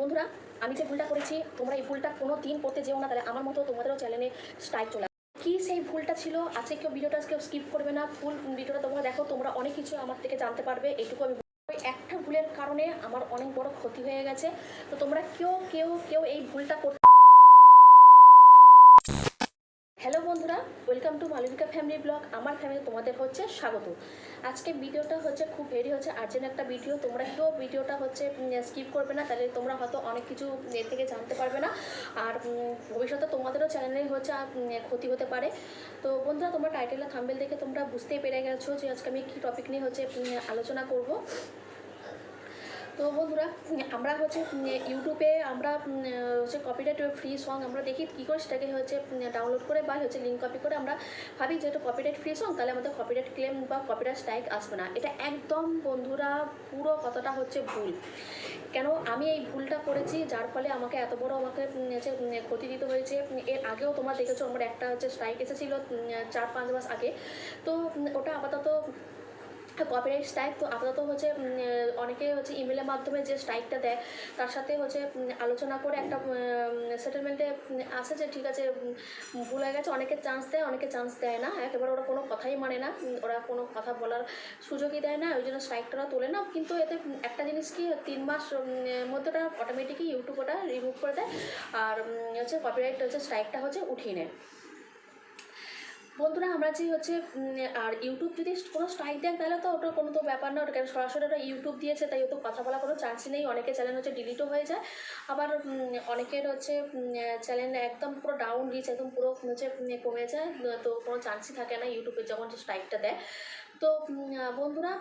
বন্ধুরা, আমি যে ভুলটা করেছি, তোমরা এই ভুলটা কোনো দিন করতে যেও না, তাহলে আমার মতো তোমাদেরও চ্যানেলে স্ট্রাইক চলে। কি সেই ভুলটা ছিল? আজকে কেউ ভিডিওটা কেউ স্কিপ করবে না ফুল ভিডিওটা তোমরা দেখো, তোমরা অনেক কিছু আমার থেকে জানতে পারবে এটুকু আমি একটা ভুলের কারণে আমার অনেক বড় ক্ষতি হয়ে গেছে। তো তোমরা কেউ কেউ কেউ এই ভুলটা করতে হ্যালো বন্ধুরা welcome to Malabika family blog আমার ফ্যামিলি তোমাদের হচ্ছে স্বাগত। আজকে ভিডিওটা হচ্ছে খুব ভেরি হচ্ছে আর্জেন্ট একটা ভিডিও তোমরা কেউ ভিডিওটা হচ্ছে স্কিপ করবে না, তাহলে তোমরা হয়তো অনেক কিছু এর থেকে জানতে পারবে না। আর ভবিষ্যতে তোমাদেরও চ্যানেলে হচ্ছে ক্ষতি হতে পারে। তো বন্ধুরা, তোমরা টাইটেল থাম্বেল দেখে তোমরা বুঝতেই পেরে গেছো যে আজকে আমি কী টপিক নিয়ে হচ্ছে আলোচনা করব। তো বন্ধুরা, আমরা হচ্ছে ইউটিউবে আমরা হচ্ছে কপিরাইট ফ্রি সং আমরা দেখি, কী করে সেটাকে হচ্ছে ডাউনলোড করে বা হচ্ছে লিঙ্ক কপি করে আমরা ভাবি যে এটা কপিরাইট ফ্রি সং তাহলে আমাদের কপিরাইট ক্লেম বা কপিরাইট স্ট্রাইক আসবে না। এটা একদম বন্ধুরা পুরো কথাটা হচ্ছে ভুল। কেন? আমি এই ভুলটা করেছি, যার ফলে আমাকে এত বড় আমাকে হচ্ছে ক্ষতি দিতে হয়েছে। এর আগেও তোমরা দেখেছ, আমার একটা হচ্ছে স্ট্রাইক এসেছিল চার পাঁচ মাস আগে। তো ওটা আপাতত কপিরাইট স্ট্রাইক তো আপাতত হচ্ছে অনেকে হচ্ছে ইমেলের মাধ্যমে যে স্ট্রাইকটা দেয়, তার সাথে হচ্ছে আলোচনা করে একটা সেটেলমেন্টে আসে যে ঠিক আছে ভুল হয়ে গেছে, অনেকে চান্স দেয়, অনেকে চান্স দেয় না। একেবারে ওরা কোনো কথাই মানে না ওরা কোনো কথা বলার সুযোগই দেয় না, ওই জন্য স্ট্রাইকটা ওরা তোলে না। কিন্তু এতে একটা জিনিস কি, তিন মাস মধ্যে ওটা অটোমেটিকই ইউটিউব ওটা রিমুভ করে দেয়। আর হচ্ছে কপিরাইট হচ্ছে স্ট্রাইকটা হচ্ছে উঠিয়ে নেয়। বন্ধুরা, আমরা যে হচ্ছে আর ইউটিউব যদি কোনো স্ট্রাইক দেন, তাহলে তো ওটা কোনো তো ব্যাপার না ওটা কেন সরাসরি ওটা ইউটিউব দিয়েছে, তাই তো কথা বলার কোনো চান্সই নেই। অনেকে চ্যানেল হচ্ছে ডিলিটও হয়ে যায়। আবার অনেকের হচ্ছে চ্যানেল একদম পুরো ডাউন রিচ একদম পুরো হচ্ছে কমে যায়, তো কোনো চান্সই থাকে না ইউটিউবে যখন স্ট্রাইকটা দেয়। তো বন্ধুরা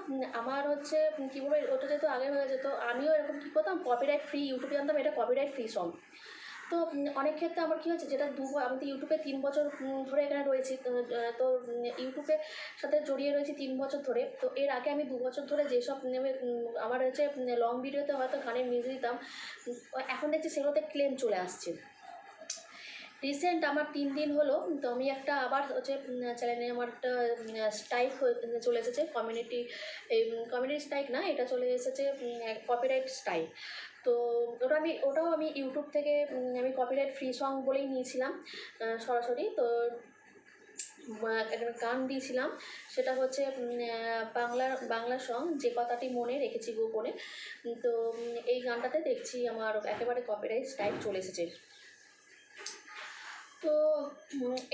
আমার হচ্ছে কী বলব, ওটা যেহেতু আগে হয়ে যেত আমিও এরকম কী করতাম কপিরাইট ফ্রি ইউটিউবে জানতাম, এটা কপিরাইট ফ্রি সং তো অনেক ক্ষেত্রে আমার কী হয়েছে যেটা দু আমি তো ইউটিউবে তিন বছর ধরে এখানে রয়েছি তো, ইউটিউবের সাথে জড়িয়ে রয়েছি তিন বছর ধরে। তো এর আগে আমি দু বছর ধরে যেসব আমার হচ্ছে লং ভিডিওতে হয়তো গানের মিউজিক দিতাম এখন দেখছি সেগুলোতে ক্লেম চলে আসছে। রিসেন্ট আমার তিন দিন হলো তো আমি একটা আবার হচ্ছে চ্যানেলে আমার একটা স্ট্রাইক চলে এসেছে কমিউনিটি এই কমিউনিটি স্ট্রাইক না এটা চলে এসেছে কপিরাইট স্ট্রাইক তো ওটা আমি, ওটাও আমি ইউটিউব থেকে আমি কপিরাইট ফ্রি সং বলেই নিয়েছিলাম সরাসরি। তো একটা গান দিয়েছিলাম, সেটা হচ্ছে বাংলার, বাংলা সং যে কথাটি মনে রেখেছি গোপনে। তো এই গানটাতে দেখছি আমার একেবারে কপিরাইট স্ট্রাইক চলে এসেছে। তো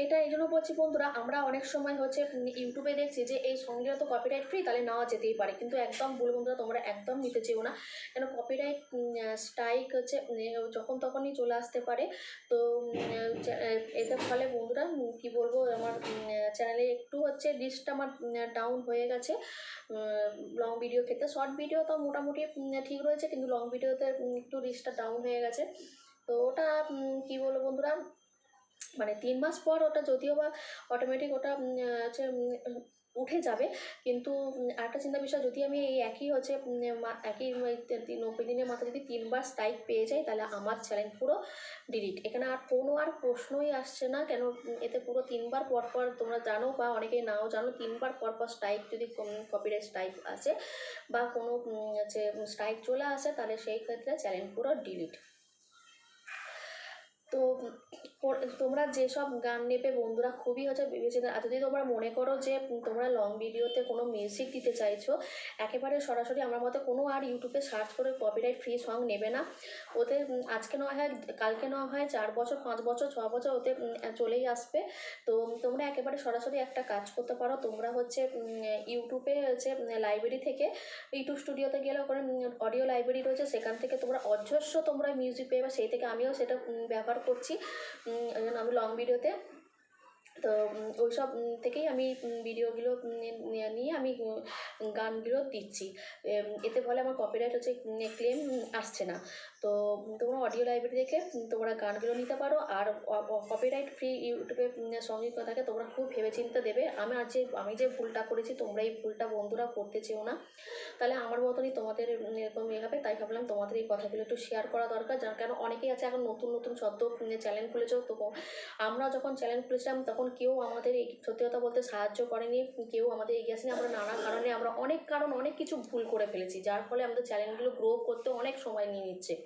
এটা এই জন্য বলছি বন্ধুরা, আমরা অনেক সময় হচ্ছে ইউটিউবে দেখছি যে এই সঙ্গেও তো কপিরাইট ফ্রি তাহলে নেওয়া যেতেই পারে। কিন্তু একদম ভুল বন্ধুরা, তোমরা একদম নিতে চেও না। কেন কপিরাইট স্ট্রাইক হচ্ছে যখন তখনই চলে আসতে পারে। তো এতে ফলে বন্ধুরা কি বলব, আমার চ্যানেলে একটু হচ্ছে লিস্টটা আমার ডাউন হয়ে গেছে। লং ভিডিও ক্ষেত্রে শর্ট ভিডিও তো মোটামুটি ঠিক রয়েছে, কিন্তু লং ভিডিওতে একটু লিস্টটা ডাউন হয়ে গেছে। তো ওটা কি বলব বন্ধুরা মানে তিন মাস পর ওটা যদিও বা অটোমেটিক ওটা হচ্ছে উঠে যাবে, কিন্তু আরেকটা চিন্তা বিষয়, যদি আমি এই একই হচ্ছে একই নব্বই দিনের মাথায় যদি তিনবার স্ট্রাইক পেয়ে যাই, তাহলে আমার চ্যালেঞ্জ পুরো ডিলিট এখানে আর কোনো আর প্রশ্নই আসছে না, কেন এতে পুরো তিনবার পর পর তোমরা জানো বা অনেকেই নাও জানো তিনবার পর পর স্ট্রাইক যদি কপিরাইট স্ট্রাইক আসে বা কোনো হচ্ছে স্ট্রাইক চলে আসে, তাহলে সেই ক্ষেত্রে চ্যালেঞ্জ পুরো ডিলিট তো তোমরা যেসব গান নেবে বন্ধুরা খুবই হচ্ছে বিবেচনা আর যদি তোমরা মনে করো যে তোমরা লং ভিডিওতে কোনো মিউজিক দিতে চাইছো, একেবারে সরাসরি আমার মতে কোনো আর ইউটিউবে সার্চ করে কপিরাইট ফ্রি সং নেবে না। ওতে আজকে নেওয়া হয়, কালকে নেওয়া হয়, চার বছর, পাঁচ বছর, ছ বছর ওতে চলেই আসবে। তো তোমরা একেবারে সরাসরি একটা কাজ করতে পারো। তোমরা হচ্ছে ইউটিউবে হচ্ছে লাইব্রেরি থেকে ইউটিউব স্টুডিওতে গেলে ওখানে অডিও লাইব্রেরি রয়েছে। সেখান থেকে তোমরা অজস্র তোমরা মিউজিক পেয়ে সেই থেকে আমিও সেটা ব্যবহার করছি। ওই জন্য আমি লং ভিডিওতে তো ওই সব থেকেই আমি ভিডিওগুলো নিয়ে আমি গানগুলো দিচ্ছি। এতে ফলে আমার কপিরাইট হচ্ছে ক্লেম আসছে না। তো তোমরা অডিও লাইব্রেরি থেকে তোমরা গানগুলো নিতে পারো আর কপিরাইট ফ্রি ইউটিউবে সংগীত থাকে তোমরা খুব ভেবেচিন্তে দেবে। আমি আর যে, আমি যে ভুলটা করেছি, তোমরা এই ভুলটা বন্ধুরা করতে চেও না। তাহলে আমার মতনই তোমাদের এরকম ইয়ে হবে, তাই ভাবলাম তোমাদের এই কথাগুলো একটু শেয়ার করা দরকার। যার, কেন অনেকেই আছে এখন নতুন নতুন সদ্য চ্যানেল খুলেছ, তো আমরা যখন চ্যানেল খুলেছিলাম, তখন কেউ আমাদের এই সত্যি কথা বলতে সাহায্য করেনি, কেউ আমাদের এগিয়ে আসেনি। আমরা নানা কারণে আমরা অনেক কারণ, অনেক কিছু ভুল করে ফেলেছি, যার ফলে আমাদের চ্যানেলগুলো গ্রো করতে অনেক সময় নিয়ে নিচ্ছে।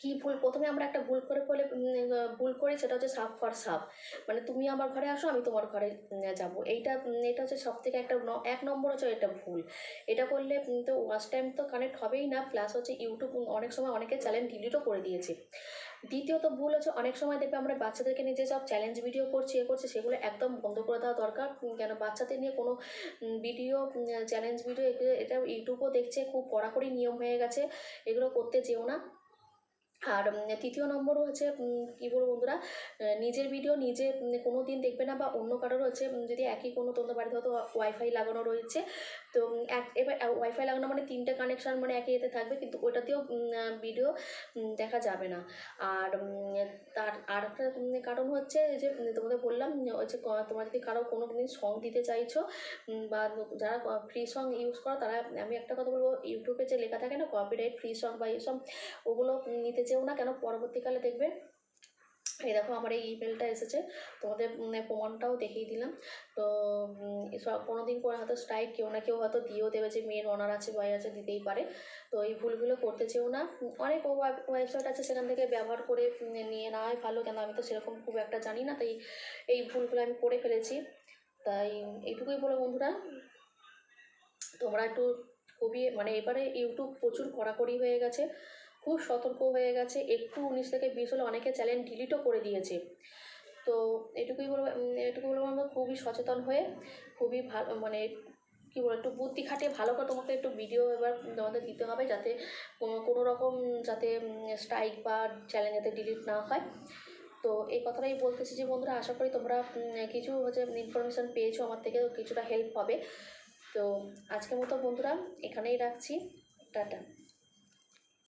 কি ভুল? প্রথমে আমরা একটা ভুল করে ফেলে ভুল করি, সেটা হচ্ছে সাপ ফর সাপ। মানে তুমি আমার ঘরে আসো, আমি তোমার ঘরে যাব। এইটা এটা হচ্ছে সব থেকে একটা এক নম্বর হচ্ছে এটা ভুল। এটা করলে তো ওয়াচ টাইম তো কানেক্ট হবেই না প্লাস হচ্ছে ইউটিউব অনেক সময় অনেকে চ্যানেল ডিলিটও করে দিয়েছে। দ্বিতীয়ত ভুল হচ্ছে, অনেক সময় দেখবে আমরা বাচ্চাদেরকে নিয়ে যে সব চ্যালেঞ্জ ভিডিও করছি, এ করছি, সেগুলো একদম বন্ধ করে দেওয়া দরকার। কেন বাচ্চাদের নিয়ে কোনো ভিডিও চ্যালেঞ্জ ভিডিও এটা ইউটিউবও দেখছে, খুব কড়াকড়ি নিয়ম হয়ে গেছে। এগুলো করতে যেও না। আর তৃতীয় নম্বর হচ্ছে কী বলব বন্ধুরা নিজের ভিডিও নিজে কোনো দিন দেখবে না বা অন্য কারোর হচ্ছে যদি একই কোনো তোমাদের বাড়িতে হয়তো ওয়াইফাই লাগানো রয়েছে তো এক, এবার ওয়াইফাই লাগানো মানে তিনটে কানেকশন মানে একই এতে থাকবে, কিন্তু ওটাতেও ভিডিও দেখা যাবে না। আর তার আর একটা কারণ হচ্ছে যে তোমাদের বললাম ক- তোমরা যদি কারও কোনো দিন সং দিতে চাইছো বা যারা ফ্রি সং ইউজ করো, তারা, আমি একটা কথা বলব ইউটিউবে যে লেখা থাকে না কপিরাইট ফ্রি সং বা এইসব ওগুলো নিতে চেও না, কেন পরবর্তীকালে দেখবে এই দেখো আমার এই ইমেলটা এসেছে। তোমাদের প্রমাণটাও দেখিয়ে দিলাম। তো কোনো দিন করে হয়তো স্ট্রাইক কেউ না কেউ হয়তো দিয়েও দেবে যে মেন অনার আছে বাই আছে, দিতেই পারে। তো এই ভুলগুলো করতে চেও না। অনেক ওয়েবসাইট আছে সেখান থেকে ব্যবহার করে নিয়ে নেওয়াই ভালো। কেন আমি তো সেরকম খুব একটা জানি না। তাই এই ভুলগুলো আমি করে ফেলেছি। তাই এইটুকুই বলো বন্ধুরা। তোমরা একটু খুবই মানে এবারে ইউটিউব প্রচুর কড়াকড়ি হয়ে গেছে। খুব সতর্ক হয়ে গেছে। একটু উনিশ থেকে বিশ হলে অনেকে চ্যানেল ডিলিটও করে দিয়েছে। তো এটুকুই বলব এটুকু বলব আমরা খুবই সচেতন হয়ে, খুবই ভালো মানে কী বলব, একটু বুদ্ধি খাটিয়ে ভালো করে তোমাকে একটু ভিডিও এবার তোমাদের দিতে হবে যাতে কোনো- রকম যাতে স্ট্রাইক বা চ্যালেঞ্জ যাতে ডিলিট না হয়। তো এই কথাটাই বলতেছি যে বন্ধুরা, আশা করি তোমরা কিছু হচ্ছে ইনফরমেশান পেয়েছ, আমার থেকে কিছুটা হেল্প হবে। তো আজকের মতো বন্ধুরা, এখানেই রাখছি। টাটা।